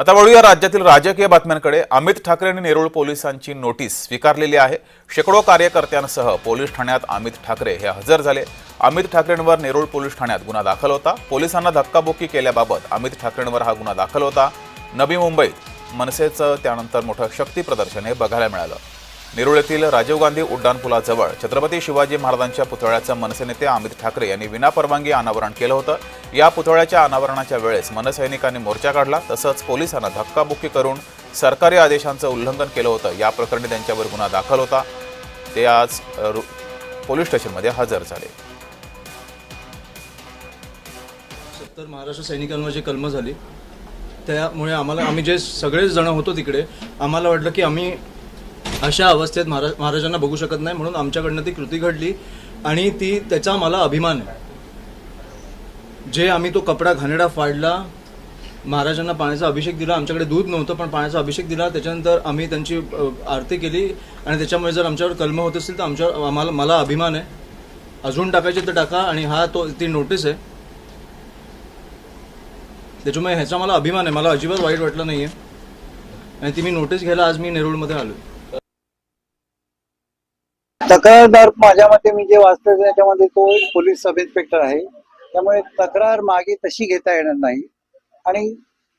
आता वळूया राज्यातील राजकीय बातम्यांकडे. अमित ठाकरे आणि नेरूळ पोलिसांची नोटीस स्वीकारलेली आहे. शेकडो कार्यकर्त्यांसह पोलीस ठाण्यात अमित ठाकरे हे हजर झाले. अमित ठाकरेंवर नेरूळ पोलीस ठाण्यात गुन्हा दाखल होता. पोलिसांना धक्काबुक्की केल्याबाबत अमित ठाकरेंवर हा गुन्हा दाखल होता. नवी मुंबईत मनसेचं त्यानंतर मोठं शक्ती प्रदर्शन हे बघायला मिळालं. नेरूळ येथील राजीव गांधी उड्डाणपुलाजवळ छत्रपती शिवाजी महाराजांच्या पुतळ्याचं मनसे नेते अमित ठाकरे यांनी विनापरवानगी अनावरण केलं होतं. या पुतळ्याच्या अनावरणाच्या वेळेस मनसैनिकांनी मोर्चा काढला तसंच पोलिसांना धक्काबुक्की करून सरकारी आदेशांचं उल्लंघन केलं होतं. या प्रकरणी त्यांच्यावर गुन्हा दाखल होता. ते आज रु- पोलीस स्टेशनमध्ये हजर झाले. सत्तर महाराष्ट्र सैनिकांवर जी कलमं झाली त्यामुळे आम्हाला आम्ही जे सगळेच जण होतो तिकडे आम्हाला वाटलं की आम्ही अशा अवस्थेत महाराज महाराजांना बघू शकत नाही म्हणून आमच्याकडनं ती कृती घडली आणि ती त्याचा मला अभिमान आहे. जे आम्ही तो कपडा घाणेडा फाडला महाराजांना पाण्याचा अभिषेक दिला आमच्याकडे दूध नव्हतं पण पाण्याचा अभिषेक दिला त्याच्यानंतर आम्ही त्यांची आरती केली आणि त्याच्यामुळे जर आमच्यावर कलम होत असतील तर आमच्यावर आम्हाला मला अभिमान आहे. अजून टाकायचे तर टाका आणि हा तो ती नोटीस आहे. त्याच्यामुळे ह्याचा मला अभिमान आहे. मला अजिबात वाईट वाटलं नाही आहे आणि ती मी नोटीस घ्यायला आज मी नेरूळमध्ये आलो तक्रारदार माझ्या मते मी जे वाचतो त्याच्यामध्ये तो एक पोलीस सब इन्स्पेक्टर आहे. त्यामुळे तक्रार मागे तशी घेता येणार नाही. आणि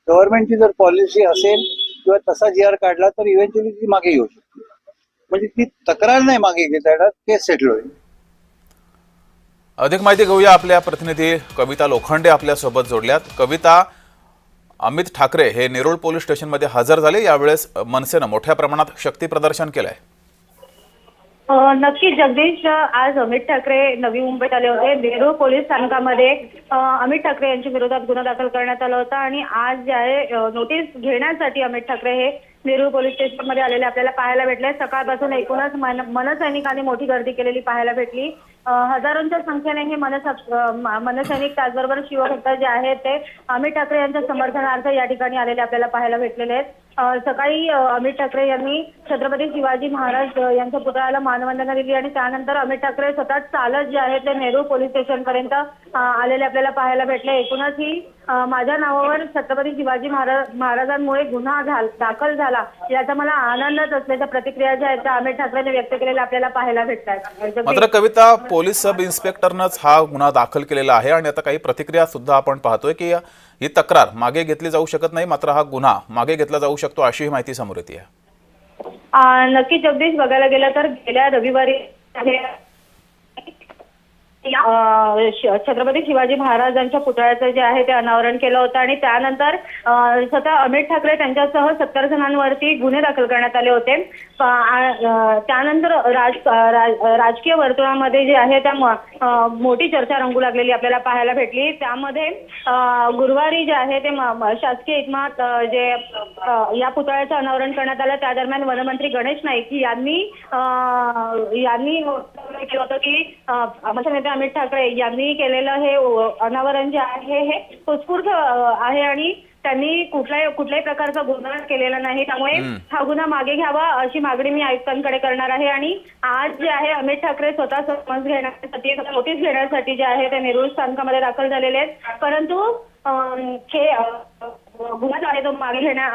गव्हर्नमेंटची जर पॉलिसी असेल किंवा तसा जी आर काढला तर इव्हेंच्युअली ती मागे येऊ शकते. म्हणजे ती तक्रार नाही मागे घेता येणार केस सेटल होईल. अधिक माहिती घेऊया आपल्या प्रतिनिधी कविता लोखंडे आपल्यासोबत जोडल्यात. कविता अमित ठाकरे हे नेरूळ पोलीस स्टेशनमध्ये हजर झाले. यावेळेस मनसेनं मोठ्या प्रमाणात शक्ती प्रदर्शन केलंय. नक्की जगदीश आज अमित ठाकरे नवी मुंबईत आले होते. नेरूळ पोलीस स्थानकामध्ये अमित ठाकरे यांच्या विरोधात गुन्हा दाखल करण्यात आला होता. आणि आज जे आहे नोटीस घेण्यासाठी अमित ठाकरे हे नेरूळ पोलीस स्टेशनमध्ये आलेले आपल्याला पाहायला भेटले. सकाळपासून एकूणच मन मनसैनिकांनी मोठी गर्दी केलेली पाहायला भेटली. हजारोंच्या संख्येने हे मनस मनसैनिक त्याचबरोबर शिवभक्त जे आहेत ते अमित ठाकरे यांच्या समर्थनार्थ या ठिकाणी आलेले आपल्याला पाहायला भेटलेले आहेत. सकाळी अमित ठाकरे यांनी छत्रपती शिवाजी महाराज यांच्या पुतळ्याला मानवंदना दिली आणि त्यानंतर अमित ठाकरे स्वतः चालत जे आहेत ते नेहरू पोलीस स्टेशन पर्यंत आलेले आपल्याला पाहायला भेटले. एकूणच ही माझ्या नावावर छत्रपती शिवाजी महाराज महाराजांमुळे गुन्हा दाखल झाला. याचा मला आनंदच असल्याच्या प्रतिक्रिया ज्या आहेत त्या अमित ठाकरेंनी व्यक्त केलेल्या आपल्याला पाहायला भेटतात. मात्र कविता पोलीस सब इन्स्पेक्टरनंच हा गुन्हा दाखल केलेला आहे आणि आता काही प्रतिक्रिया सुद्धा आपण पाहतोय की ही तक्रार मागे घेतली जाऊ शकत नाही. मात्र हा गुन्हा मागे घेतला जाऊ शकतो अशी ही माहिती समोर येते. नक्की जगदीश बघायला गेलं तर गेल्या रविवारी छत्रपती शिवाजी महाराजांच्या पुतळ्याचं जे आहे ते अनावरण केलं होतं आणि त्यानंतर स्वतः अमित ठाकरे त्यांच्यासह सत्तर जणांवरती गुन्हे दाखल करण्यात आले होते. त्यानंतर राज राजकीय वर्तुळामध्ये जे आहे त्या मोठी चर्चा रंगू लागलेली आपल्याला पाहायला भेटली. त्यामध्ये गुरुवारी जे आहे ते शासकीय इतमात जे या पुतळ्याचं अनावरण करण्यात आलं. त्या दरम्यान वनमंत्री गणेश नाईक यांनी यांनी केलं होतं की आमचे नेते अमित ठाकरे यांनी केलेलं हे अनावरण जे आहे हे उत्स्फूर्त आहे आणि त्यांनी कुठल्याही कुठल्याही प्रकारचा गुन्हा केलेला नाही. त्यामुळे हा गुन्हा मागे घ्यावा अशी मागणी मी आयुक्तांकडे करणार आहे आणि आज जे आहे अमित ठाकरे स्वतः समज घेण्यासाठी नोटीस घेण्यासाठी जे आहे ते नेरूळ स्थानकामध्ये दाखल झालेले आहेत. परंतु हे गुन्हा जो आहे तो मागे घेण्या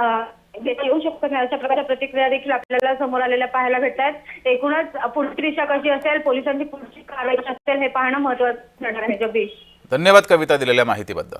येऊ शकतो नाही. अशा प्रकारच्या प्रतिक्रिया देखील आपल्याला समोर आलेल्या पाहायला भेटतात. एकूणच पुढची दिशा कशी असेल पोलिसांची पुढची कारवाई असेल हे पाहणं महत्वाचं ठरणार आहे. जगदीश. धन्यवाद कविता दिलेल्या माहितीबद्दल.